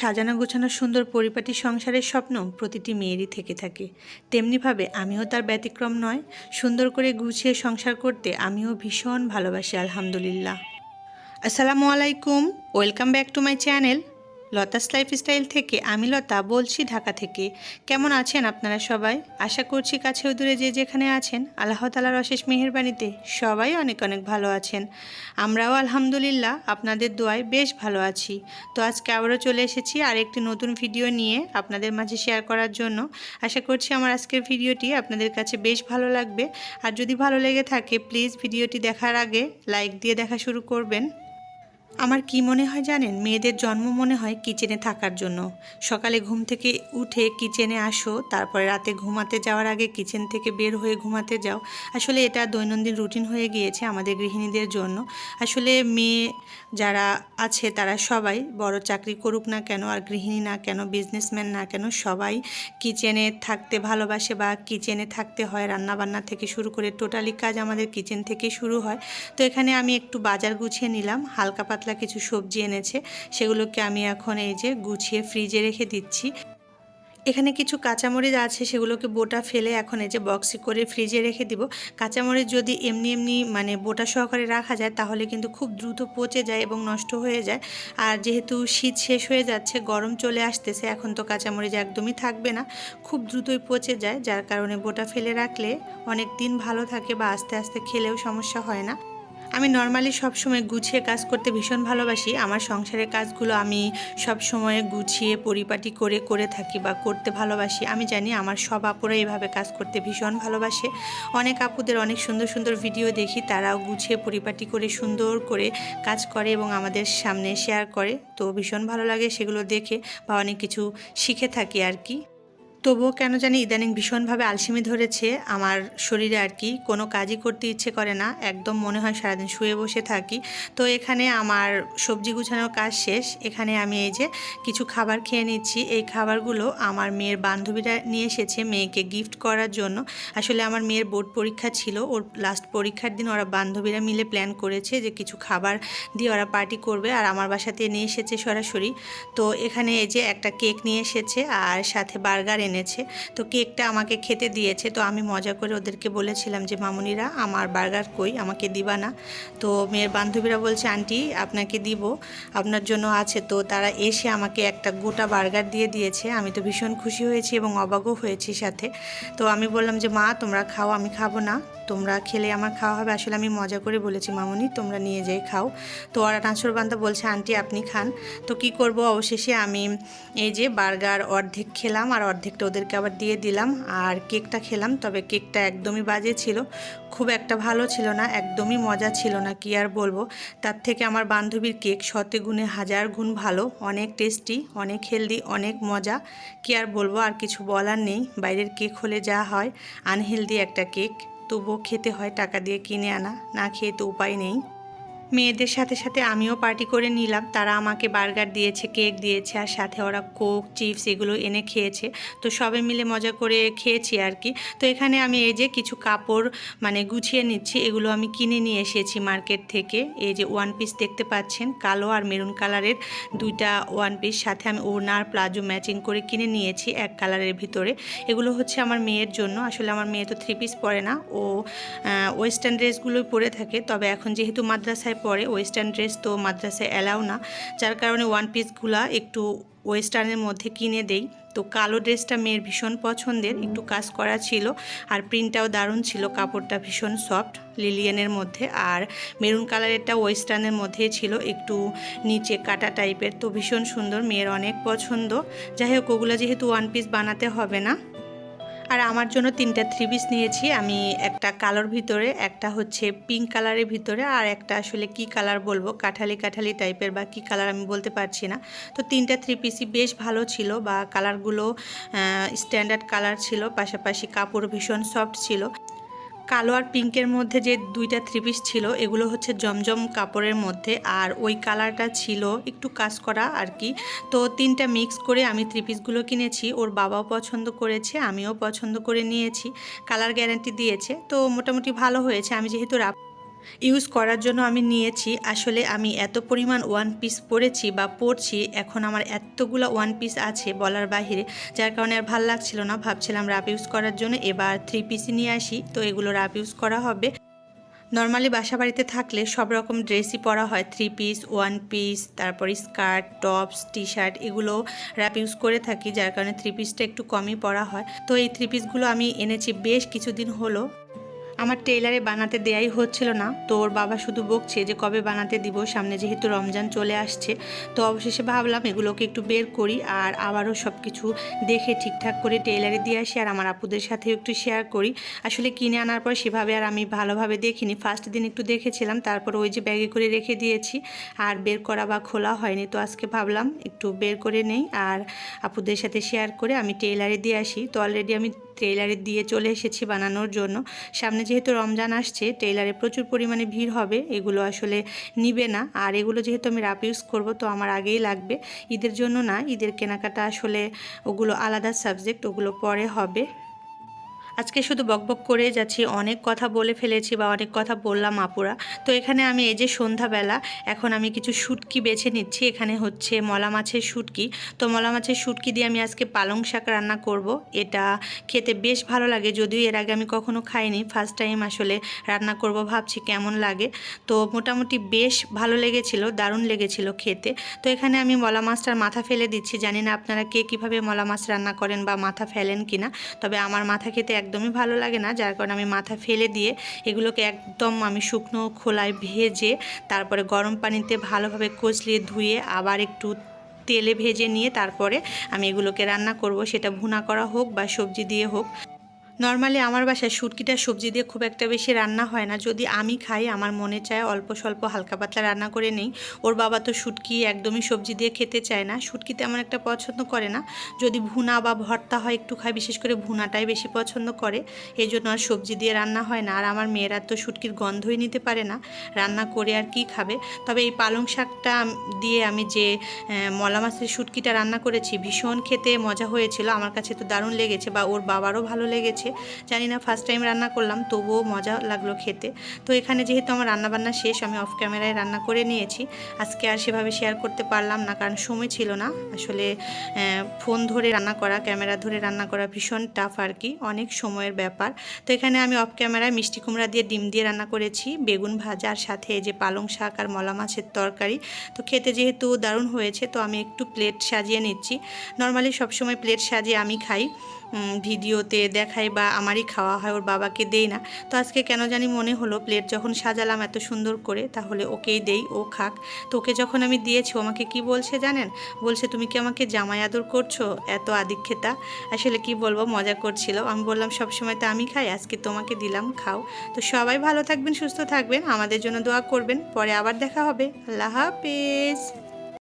সাজানো গোছানো সুন্দর পরিপাটি সংসারের স্বপ্ন প্রতিটি মেয়েরই থেকে থাকে। তেমনিভাবে আমিও তার ব্যতিক্রম নয়। সুন্দর করে গুছিয়ে সংসার করতে আমিও ভীষণ ভালোবাসি, আলহামদুলিল্লাহ। আসসালামু আলাইকুম। Welcome back to my channel. Lata's lifestyle থেকে আমি লতা বলছি ঢাকা থেকে। কেমন আছেন আপনারা সবাই? আশা করছি কাছে দূরে যে যেখানে আছেন, আল্লাহ তালার অশেষ মেহেরবানিতে সবাই অনেক অনেক ভালো আছেন। আমরাও আলহামদুলিল্লাহ আপনাদের দোয়ায় বেশ ভালো আছি। তো আজকে আবারও চলে এসেছি আর একটি নতুন ভিডিও নিয়ে আপনাদের মাঝে শেয়ার করার জন্য। আশা করছি আমার আজকের ভিডিওটি আপনাদের কাছে বেশ ভালো লাগবে। আর যদি ভালো লেগে থাকে প্লিজ ভিডিওটি দেখার আগে লাইক দিয়ে দেখা শুরু করবেন। আমার কি মনে হয় জানেন? মেয়েদের জন্ম মনে হয় কিচেনে থাকার জন্য। সকালে ঘুম থেকে উঠে কিচেনে আসো, তারপরে রাতে ঘুমাতে যাওয়ার আগে কিচেন থেকে বের হয়ে ঘুমাতে যাও। আসলে এটা দৈনন্দিন রুটিন হয়ে গিয়েছে আমাদের গৃহিণীদের জন্য। আসলে মেয়ে যারা আছে তারা সবাই, বড় চাকরি করুক না কেন আর গৃহিণী না কেন বিজনেসম্যান না কেন, সবাই কিচেনে থাকতে ভালোবাসে বা কিচেনে থাকতে হয়। রান্নাবান্না থেকে শুরু করে টোটালি কাজ আমাদের কিচেন থেকে শুরু হয়। তো এখানে আমি একটু বাজার গুছিয়ে নিলাম। হালকা পাতলা কিছু সবজি এনেছে, সেগুলোকে আমি এখন এই যে গুছিয়ে ফ্রিজে রেখে দিচ্ছি। এখানে কিছু কাঁচামরিচ আছে, সেগুলোকে বোটা ফেলে এখন এই যে বক্সে করে ফ্রিজে রেখে দিব। কাঁচামরিচ যদি এমনি এমনি মানে বোটা সহকারে রাখা যায়, তাহলে কিন্তু খুব দ্রুত পচে যায় এবং নষ্ট হয়ে যায়। আর যেহেতু শীত শেষ হয়ে যাচ্ছে, গরম চলে আসতেছে, এখন তো কাঁচামরিচ একদমই থাকবে না। খুব দ্রুতই পচে যায়, যার কারণে বোটা ফেলে রাখলে অনেক দিন ভালো থাকে বা আস্তে আস্তে খেলেও সমস্যা হয় না। আমি নর্মালি সবসময় গুছিয়ে কাজ করতে ভীষণ ভালোবাসি। আমার সংসারের কাজগুলো আমি সব সময় গুছিয়ে, পরিপাটি করে করে থাকি বা করতে ভালোবাসি। আমি জানি আমার সব আপুরা এইভাবে কাজ করতে ভীষণ ভালোবাসে। অনেক আপুদের অনেক সুন্দর সুন্দর ভিডিও দেখি, তারাও গুছিয়ে, পরিপাটি করে, সুন্দর করে কাজ করে এবং আমাদের সামনে শেয়ার করে। তো ভীষণ ভালো লাগে সেগুলো দেখে বা অনেক কিছু শিখে থাকি আর কি। তবুও কেন জানি ইদানিং ভীষণভাবে আলসেমি ধরেছে। আমার শরীরে আর কি কোনো কাজই করতে ইচ্ছে করে না। একদম মনে হয় সারাদিন শুয়ে বসে থাকি। তো এখানে আমার সবজি গুছানোর কাজ শেষ। এখানে আমি এই যে কিছু খাবার খেয়ে নিচ্ছি। এই খাবারগুলো আমার মেয়ের বান্ধবীরা নিয়ে এসেছে মেয়েকে গিফট করার জন্য। আসলে আমার মেয়ের বোর্ড পরীক্ষা ছিল। ওর লাস্ট পরীক্ষার দিন ওরা বান্ধবীরা মিলে প্ল্যান করেছে যে কিছু খাবার দিয়ে ওরা পার্টি করবে। আর আমার বাসাতে নিয়ে এসেছে সরাসরি। তো এখানে এই যে একটা কেক নিয়ে এসেছে। আর সাথে বার্গার এনেছে। তো কেকটা আমাকে খেতে দিয়েছে। তো আমি মজা করে ওদেরকে বলেছিলাম যে, মামুনিরা, আমার বার্গার কই? আমাকে দিবা না। তো মেয়ের বান্ধবীরা বলছে, আন্টি, আপনাকে দিব। আপনার জন্য আছে। তো তারা এসে আমাকে একটা গোটা বার্গার দিয়ে দিয়েছে। আমি তো ভীষণ খুশি হয়েছি এবং অবাকও হয়েছি সাথে। তো আমি বললাম যে, মা, তোমরা খাও, আমি খাব না। তোমরা খেলে আমার খাওয়া হবে। আসলে আমি মজা করে বলেছি, মামুনি, তোমরা নিয়ে যাই খাও। তো ওরা নাচরবান্ধা বলছে, আন্টি, আপনি খান। তো কি করব? অবশেষে আমি এই যে বার্গার অর্ধেক খেলাম আর অর্ধেকটা ওদেরকে আবার দিয়ে দিলাম। আর কেকটা খেলাম, তবে কেকটা একদমই বাজে ছিল। খুব একটা ভালো ছিল না, একদমই মজা ছিল না, কি আর বলব। তার থেকে আমার বান্ধবীর কেক শতে গুণে হাজার গুণ ভালো। অনেক টেস্টি, অনেক হেলদি, অনেক মজা। কি আর বলব, আর কিছু বলার নেই। বাইরের কেক হলে যা হয়, আনহেলদি একটা কেক। তবুও খেতে হয় টাকা দিয়ে কিনে আনা, না খেয়ে তো উপায় নেই। মেয়েদের সাথে সাথে আমিও পার্টি করে নিলাম। তারা আমাকে বার্গার দিয়েছে কেক দিয়েছে, আর সাথে ওরা কোক চিপস এগুলো এনে খেয়েছে। তো সবাই মিলে মজা করে খেয়েছি আর কি। তো এখানে আমি এই যে কিছু কাপড় মানে গুছিয়ে নিচ্ছি, এগুলো আমি কিনে নিয়ে এসেছি মার্কেট থেকে। এই যে ওয়ান পিস দেখতে পাচ্ছেন, কালো আর মেরুন কালারের দুইটা ওয়ান পিস সাথে আমি ওনার প্লাজো ম্যাচিং করে কিনে নিয়েছি এক কালারের ভিতরে। এগুলো হচ্ছে আমার মেয়ের জন্য। আসলে আমার মেয়ে তো থ্রি পিস পরে না। ও ওয়েস্টার্ন ড্রেসগুলোই পরে থাকে। তবে এখন যেহেতু মাদ্রাসায় পরে ওয়েস্টার্ন ড্রেস তো মাদ্রাসায় অ্যালাউ না। যার কারণে ওয়ান পিসগুলা একটু ওয়েস্টার্নের মধ্যে কিনে দেই। তো কালো ড্রেসটা মেয়ের ভীষণ পছন্দের, একটু কাজ করা ছিল। আর প্রিন্টটাও দারুণ ছিল, কাপড়টা ভীষণ সফট, লিলিয়ানের মধ্যে। আর মেরুন কালারেরটা ওয়েস্টার্নের মধ্যে ছিল, একটু নিচে কাটা টাইপের। তো ভীষণ সুন্দর, মেয়ের অনেক পছন্দ। যাই হোক, ওগুলো যেহেতু ওয়ান পিস বানাতে হবে না আর আমার জন্য তিনটা থ্রি পিস নিয়েছি। আমি একটা কালোর ভিতরে, একটা হচ্ছে পিঙ্ক কালারের ভিতরে আর একটা আসলে কি কালার বলব, কাঠালি কাঠালি টাইপের বা কি কালার আমি বলতে পারছি না। তো তিনটা থ্রি পিসই বেশ ভালো ছিল বা কালারগুলো স্ট্যান্ডার্ড কালার ছিল, পাশাপাশি কাপড় ভীষণ সফট ছিল। কালো আর পিঙ্কের মধ্যে যে দুইটা থ্রি পিস ছিল, এগুলো হচ্ছে জমজম কাপড়ের মধ্যে। আর ওই কালারটা ছিল একটু কাজ করা আর কি। তো তিনটা মিক্স করে আমি থ্রি পিসগুলো কিনেছি। ওর বাবাও পছন্দ করেছে, আমিও পছন্দ করে নিয়েছি। কালার গ্যারান্টি দিয়েছে। তো মোটামুটি ভালো হয়েছে। আমি যেহেতু রাপ ইউজ করার জন্য আমি নিয়েছি। আসলে আমি এত পরিমাণ ওয়ান পিস পরেছি বা পরছি এখন আমার এতগুলো ওয়ান পিস আছে বলার বাহিরে, যার কারণে আর ভালো লাগছিল না। ভাবছিলাম রাপ ইউজ করার জন্য এবার থ্রি পিসই নিয়ে আসি, তো এগুলো রাপ ইউজ করা হবে। নর্মালি বাসা বাড়িতে থাকলে সব রকম ড্রেসই পরা হয়। থ্রি পিস ওয়ান পিস তারপর স্কার্ট টপস টি শার্ট এগুলো র্যাপ ইউজ করে থাকি, যার কারণে থ্রি পিসটা একটু কমই পরা হয়। তো এই থ্রি পিসগুলো আমি এনেছি বেশ কিছুদিন হলো। আমার টেইলারে বানাতে দেয়াই হচ্ছিল না। তো ওর বাবা শুধু বকছে যে কবে বানাতে দিব, সামনে যেহেতু রমজান চলে আসছে। তো অবশেষে ভাবলাম এগুলোকে একটু বের করি আর আবারও সব কিছু দেখে ঠিকঠাক করে টেইলারে দিয়ে আসি আর আমার আপুদের সাথেও একটু শেয়ার করি। আসলে কিনে আনার পর সেভাবে আর আমি ভালোভাবে দেখিনি। ফার্স্ট দিন একটু দেখেছিলাম, তারপর ওই যে ব্যাগে করে রেখে দিয়েছি আর বের করা বা খোলা হয়নি। তো আজকে ভাবলাম একটু বের করে নেই আর আপুদের সাথে শেয়ার করে আমি টেইলারে দিয়ে আসি। তো অলরেডি আমি টেইলারে দিয়ে চলে এসেছি বানানোর জন্য। সামনে যেহেতু রমজান আসছে, টেইলারে প্রচুর পরিমাণে ভিড় হবে, এগুলো আসলে নিবে না। আর এগুলো যেহেতু আমি রাপ ইউজ করব, তো আমার আগেই লাগবে। ঈদের জন্য না, ঈদের কেনাকাটা আসলে ওগুলো আলাদা সাবজেক্ট ওগুলো পরে হবে। আজকে শুধু বকবক করে যাচ্ছি, অনেক কথা বলে ফেলেছি বা অনেক কথা বললাম আপুরা। তো এখানে আমি এই যে সন্ধ্যাবেলা, এখন আমি কিছু শুটকি বেছে নিচ্ছি, এখানে হচ্ছে মলা মাছের শুটকি। তো মলা মাছের শুটকি দিয়ে আমি আজকে পালং শাক রান্না করব। এটা খেতে বেশ ভালো লাগে, যদিও এর আগে আমি কখনো খাইনি ফার্স্ট টাইম আসলে রান্না করব, ভাবছি কেমন লাগে। তো মোটামুটি বেশ ভালো লেগেছিল, দারুণ লেগেছিল খেতে। তো এখানে আমি মলা মাছটার মাথা ফেলে দিচ্ছি, জানি না আপনারা কে কীভাবে মলা মাছ রান্না করেন বা মাথা ফেলেন কিনা, তবে আমার মাথা খেতে একদমই ভালো লাগে না, যার কারণে আমি মাথা ফেলে দিয়ে এগুলোকে একদম আমি শুকনো খোলায় ভেজে তারপরে গরম পানিতে ভালোভাবে কচলিয়ে ধুয়ে আবার একটু তেলে ভেজে নিয়ে তারপরে আমি এগুলোকে রান্না করব। সেটা ভুনা করা হোক বা সবজি দিয়ে হোক। নর্মালি আমার বাসায় শুটকিটা সবজি দিয়ে খুব একটা বেশি রান্না হয় না। যদি আমি খাই, আমার মনে চায় অল্প স্বল্প হালকা পাতলা রান্না করে নেই। ওর বাবা তো শুটকি একদমই সবজি দিয়ে খেতে চায় না। শুটকি তেমন একটা পছন্দ করে না। যদি ভুনা বা ভর্তা হয়, একটু খায়, বিশেষ করে ভুনাটাই বেশি পছন্দ করে। এই জন্য আর সবজি দিয়ে রান্না হয় না। আর আমার মেয়েরা তো শুটকির গন্ধই নিতে পারে না। রান্না করে আর কি খাবে। তবে এই পালং শাকটা দিয়ে আমি যে মলা মাছের শুটকিটা রান্না করেছি, ভীষণ খেতে মজা হয়েছিল। আমার কাছে তো দারুণ লেগেছে বা ওর বাবারও ভালো লেগেছে। জানি না ফার্স্ট টাইম রান্না করলাম, তবুও মজা লাগল খেতে। তো এখানে যেহেতু আমার রান্নাবান্না শেষ, আমি অফ ক্যামেরায় রান্না করে নিয়েছি। আজকে আর সেভাবে শেয়ার করতে পারলাম না, কারণ সময় ছিল না। আসলে ফোন ধরে রান্না করা ক্যামেরা ধরে রান্না করা ভীষণ টাফ আর কি, অনেক সময়ের ব্যাপার। তো এখানে আমি অফ ক্যামেরায় মিষ্টি কুমড়া দিয়ে ডিম দিয়ে রান্না করেছি, বেগুন ভাজার সাথে যে পালং শাক আর মলা মাছের তরকারি। তো খেতে যেহেতু দারুণ হয়েছে, তো আমি একটু প্লেট সাজিয়ে নিচ্ছি। নর্মালি সবসময় প্লেট সাজিয়ে আমি খাই ভিডিওতে দেখাই বা আমারই খাওয়া হয়, ওর বাবাকে দেই না। তো আজকে কেন জানি মনে হলো প্লেট যখন সাজালাম এত সুন্দর করে, তাহলে ওকেই দেই, ও খাক। তো ওকে যখন আমি দিয়েছি আমাকে কি বলছে জানেন? বলছে, তুমি কি আমাকে জামাই আদর করছ? এত আদিক্ষেতা। আসলে কি বলব, মজা করছিল। আমি বললাম, সবসময় তো আমি খাই, আজকে তোমাকে দিলাম, খাও। তো সবাই ভালো থাকবেন, সুস্থ থাকবেন। আমাদের জন্য দোয়া করবেন। পরে আবার দেখা হবে। আল্লাহ হাফিজ।